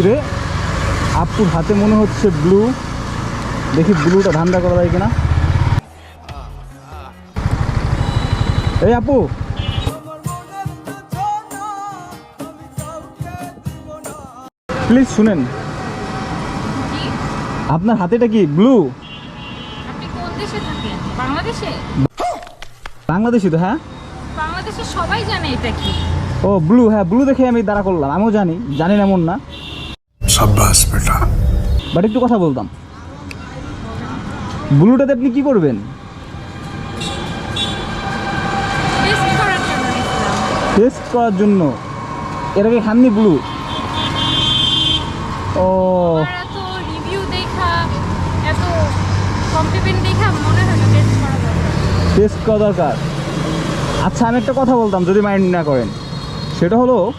কিরে আপুর হাতে মনে হচ্ছে ব্লু দেখি ব্লুটা ধান্দা করা যায় কিনা। এই আপু। প্লিজ শুনেন। আপনার হাতেটা কি ব্লু বাংলাদেশে? বাংলাদেশি তো হ্যাঁ? বাংলাদেশে সবাই জানে এটা কি। ও ব্লু হ্যাঁ ব্লু দেখে আমি দাঁড়া করলাম। আমিও জানি জানি না এমন না। সাব্বাস বেটা। বাট একটু কথা বলতাম। ব্লুটাতে আপনি কি করবেন? টেস্ট করার জন্য এটাকে খাননি ব্লু? ও। টেস্ট করা দরকার। আচ্ছা আমি একটা কথা বলতাম যদি মাইন্ড না করেন। সেটা হলো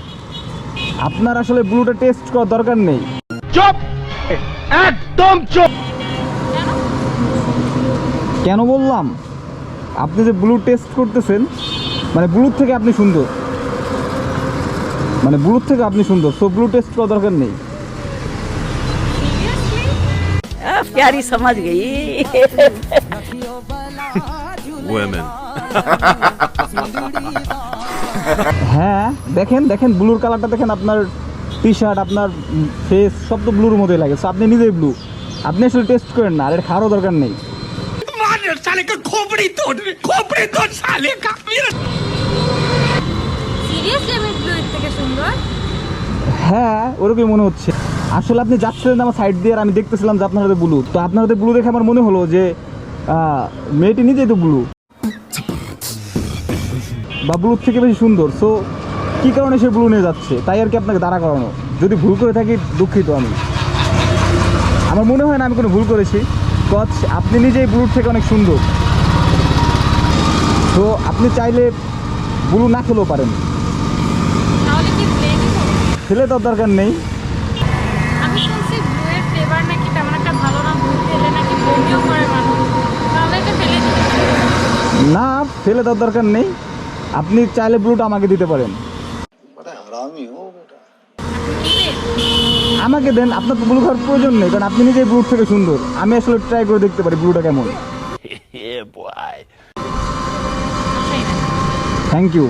আপনার আসলে ব্লুটা টেস্ট করার দরকার নেই। চুপ! একদম চুপ! কেন বললাম? আপনি যে ব্লু টেস্ট করতেছেন মানে ব্লুর থেকে আপনি সুন্দর। মানে ব্লুর থেকে আপনি সুন্দর সো ব্লু টেস্ট করার দরকার নেই। প্যারি সমাজ গই। Women. হ্যাঁ দেখেন দেখেন ব্লুর কালারটা দেখেন আপনার টি শার্ট আপনার ফেস সব তো ব্লুর মতোই লাগে। সো আপনি নিজেই ব্লু আপনি আসলে টেস্ট করেন না আর এটা খাওয়ারও দরকার নেই। আমি ব্লু এর থেকে সুন্দর? হ্যাঁ ওরকমই মনে হচ্ছে। আসলে আপনি যাচ্ছিলেন আমার সাইড দিয়ে আর আমি দেখতেছিলাম যে আপনার হাতে ব্লু তো আপনার হাতে ব্লু দেখে আমার মনে হলো যে আহ, মেয়েটি নিজেই তো ব্লু বা ব্লুর থেকে বেশি সুন্দর সো কী কারণে সে ব্লু নিয়ে যাচ্ছে? তাই আর কি আপনাকে দাঁড়া করানো? যদি ভুল করে থাকি দুঃখিত আমি। আমার মনে হয় না আমি কোনো ভুল করেছি কচ আপনি নিজেই ব্লুর থেকে অনেক সুন্দর। তো আপনি চাইলে ব্লু না খেলেও পারেন। খেলে তো দরকার নেই। আমি শুনছি ব্লু ফ্লেভার নাকি তেমন একটা ভালো না ব্লু খেলে নাকি বমিও করে মানুষ। তাহলে ফেলে না ফেলে দেওয়ার দরকার নেই। আপনি চাইলে ব্লুটা আমাকে দিতে পারেন। আমাকে দেন আপনার তো ব্লু খাওয়ার প্রয়োজন নেই কারণ আপনি নিজেই ব্লুর থেকে সুন্দর। আমি আসলে ট্রাই করে দেখতে পারি ব্লুটা কেমন। থ্যাংক ইউ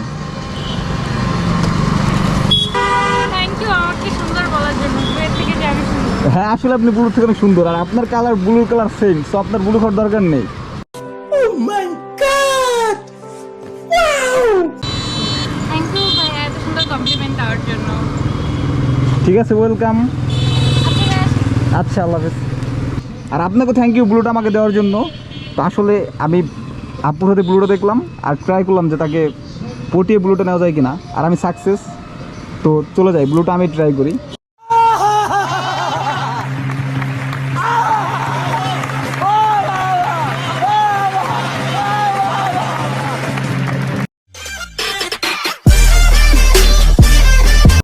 ব্লু হ্যাঁ আসলে আপনি ব্লুর থেকে অনেক সুন্দর আর আপনার কালার ব্লুর কালার সেম সো আপনার ব্লু খাওয়ার দরকার নেই। ঠিক আছে ওয়েলকাম আচ্ছা আল্লাহ হাফেজ। আর আপনাকে থ্যাংক ইউ ব্লুটা আমাকে দেওয়ার জন্য। তো আসলে আমি আপুর হাতে ব্লুটা দেখলাম আর ট্রাই করলাম যে তাকে পটিয়ে ব্লুটা নেওয়া যায় কিনা। আর আমি সাকসেস তো চলে যাই ব্লুটা আমি ট্রাই করি।